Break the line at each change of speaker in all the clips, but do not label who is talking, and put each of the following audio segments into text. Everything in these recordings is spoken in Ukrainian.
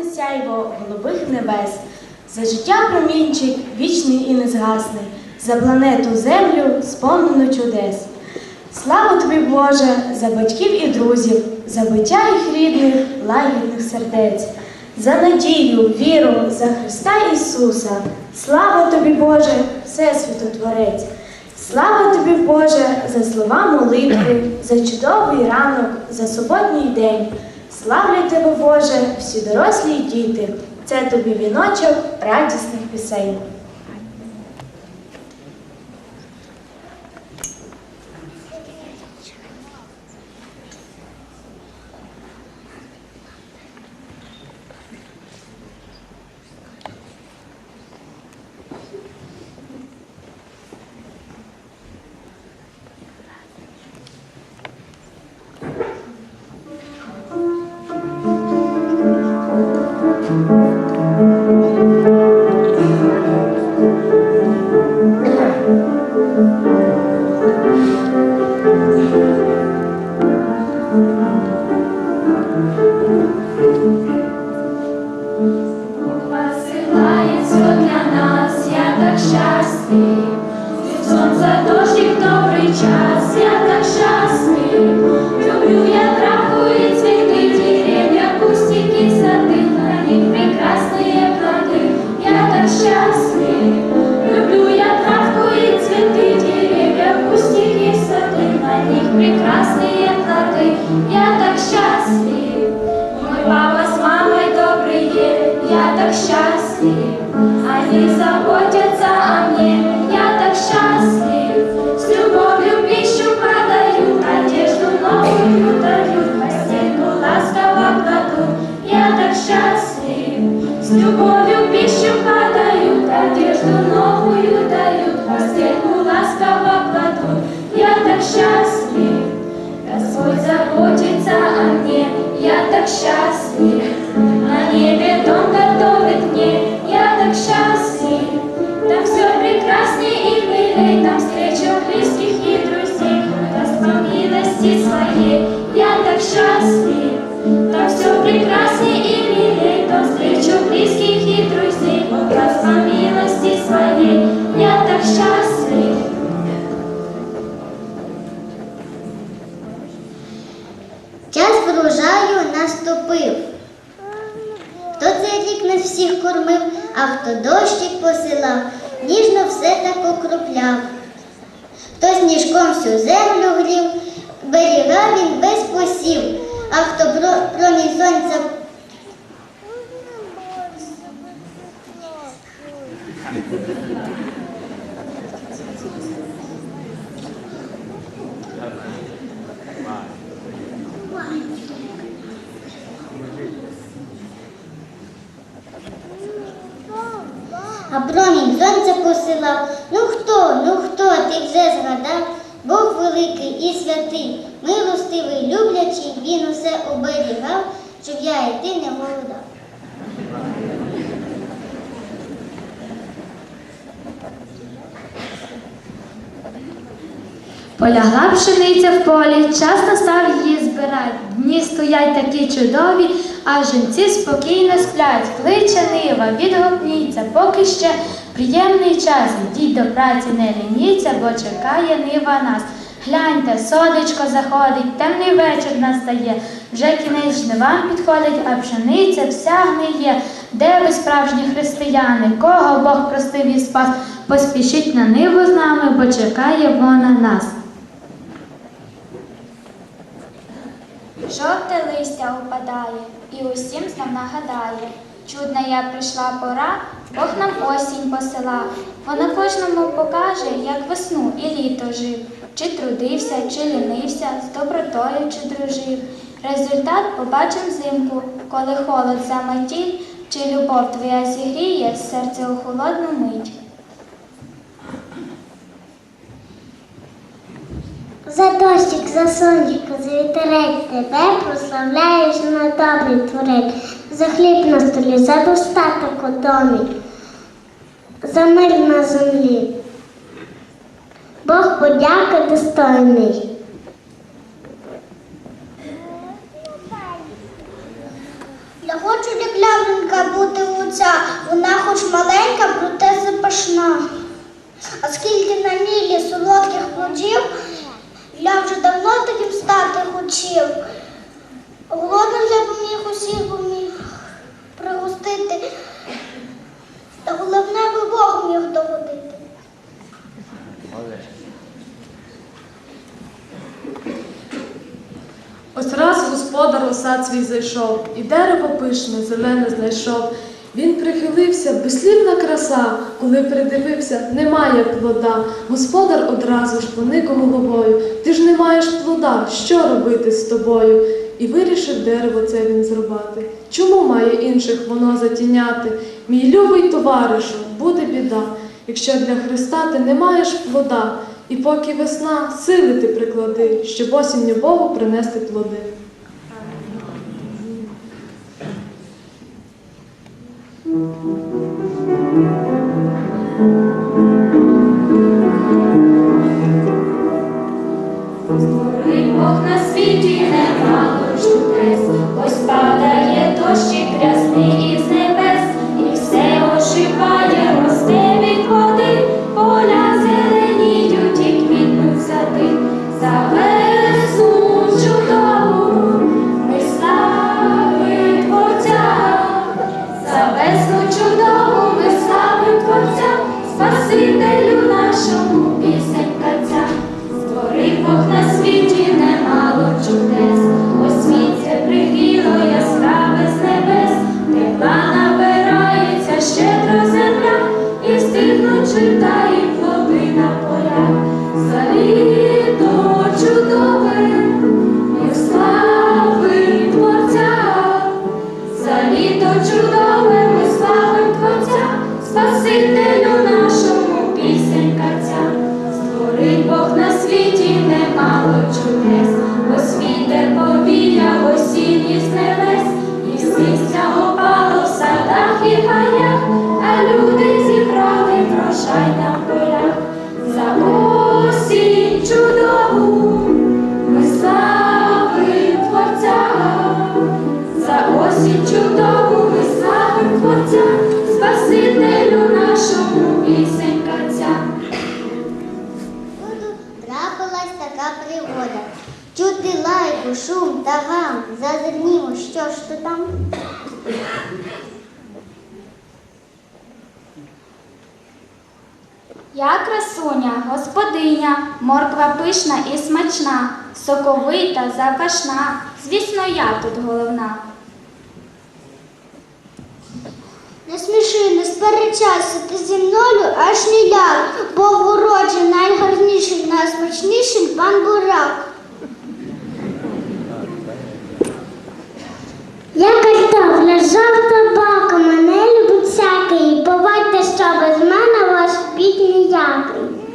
ясне сяйво голубих небес, за життя промінчик вічний і незгасний, за планету Землю сповнену чудес. Слава тобі, Боже, за батьків і друзів, за биття їх рідних, лагідних сердець, за надію, віру, за Христа Ісуса. Слава тобі, Боже, Всесвіту Творець. Слава тобі, Боже, за слова молитви, за чудовий ранок, за суботній день. Славлю тебе, Боже, всі дорослі й діти. Це тобі віночок радісних пісень.
Так счастлив. На небе дом готовит мне, я так счастлив. Там все прекрасней и милей, там встречу близких и друзей. Даст по милости своей, я так счастлив. Там все прекрасней и милей, там встречу близких и друзей. Даст по милости своей, я так счастлив.
Час врожаю наступив. Хто цей рік не всіх кормив, а хто дощик посилав, ніжно все так окропляв. Хто сніжком всю землю грів, беріга він без посів, а хто про- промінь сонця А промінь сонця посилав. Ну хто, ну хто, ти вже згадав? Бог великий і святий, милостивий, люблячий, він усе оберігав, щоб я і ти не голодав.
Полягла пшениця в полі, час настав її збирать. Дні стоять такі чудові, а жінці спокійно сплять. Кличе нива, відгукніться, поки ще приємний час. Йдіть до праці, не лініться, бо чекає нива нас. Гляньте, сонечко заходить, темний вечір настає. Вже кінець жнивам підходить, а пшениця вся гниє. Де ви справжні християни? Кого Бог простив і спас? Поспішіть на ниву з нами, бо чекає вона нас.
Жовте листя опадає і усім знов нагадає. Чудна я прийшла пора, Бог нам осінь посила. Вона кожному покаже, як весну і літо жив, чи трудився, чи лінився, з добротою чи дружив. Результат побачим взимку, коли холод заметіль, чи любов твоя зігріє серце у холодну мить.
За дощик, за сонечко, за вітерець тебе прославляєш на добрий творець, за хліб на столі, за достаток у домі, за мир на землі. Бог подяки достойний.
Я хочу лявринка бути оця, вона хоч маленька, проте запашна. А скільки на мілі солодких плодів, стати хотів. Голодним я б міг усіх б міг пригостити. Та головне би Бог міг догодити.
Ось раз господар у сад свій зайшов, і дерево пишне, зелене знайшов. Він прихилився, безслівна краса, коли придивився, немає плода. Господар одразу ж поник головою. Ти ж не маєш плода, що робити з тобою? І вирішив дерево це він зрубати. Чому має інших воно затіняти? Мій любий товаришу, буде біда, якщо для Христа ти не маєш плода, і поки весна, сили ти приклади, щоб осінню Богу принести плоди.
За осінь чудову ми славим Творця, за осінь чудову ми славим Творця, Спасителю нашому пісенька.
Трапилась така пригода. Чути лайку, шум та гам. Зазирнімо, що ж то там.
Я красуня, господиня, морква пишна і смачна, соковита, запашна. Звісно, я тут головна.
Не сміши, не сперечайся, ти зі мною аж ніяк, бо вороджа найгарніший, найсмачніший пан бурак. Я картопля, жовта бака, бід.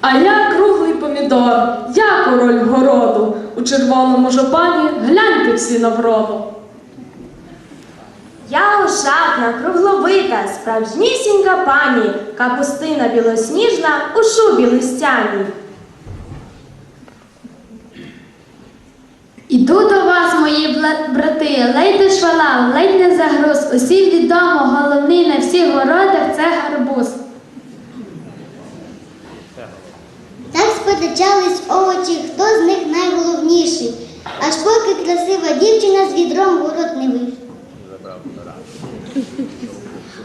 А я круглий помідор, я король городу. У червоному жопані гляньте всі на вроду.
Я ошатна, кругловита, справжнісінька пані, капустина білосніжна у шубі листяній.
Іду до вас, мої брати, лейте швала, ледь не загруз. Усім відомо, головний на всіх городах це гарбуз.
Так сперечались овочі, хто з них найголовніший, аж поки красива дівчина з відром город не вийшла.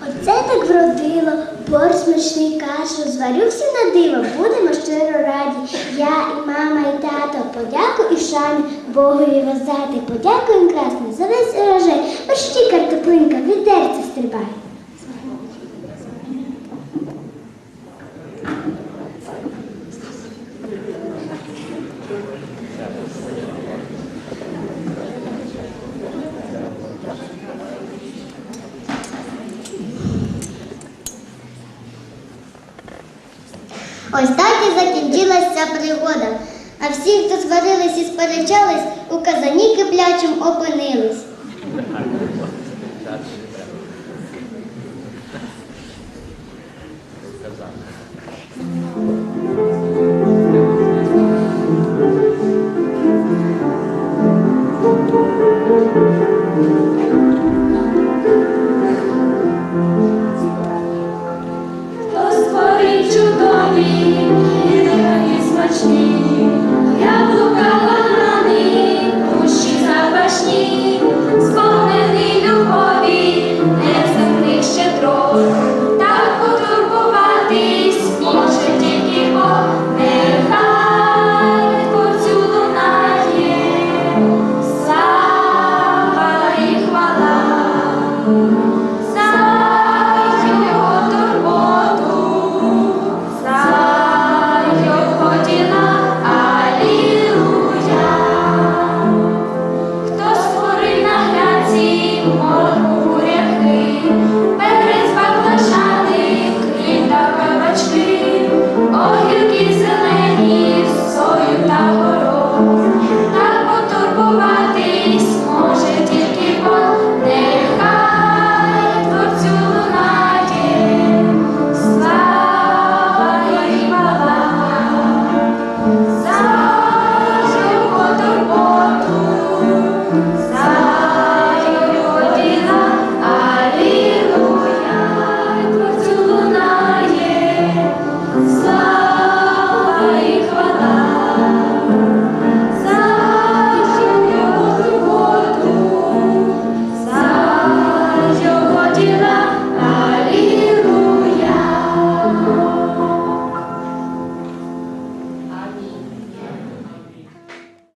Оце так вродило, борщ смачний кашу, зварю всі на диво, будемо щиро раді. Я і мама, і тато, подяку і шані, Богові воздати, подякуємо красне за весь урожай. Мерщі картоплинка, відерце стрибай. Ось так і закінчилась ця пригода. А всі, хто сварились і сперечались, у казані киплячим опинились.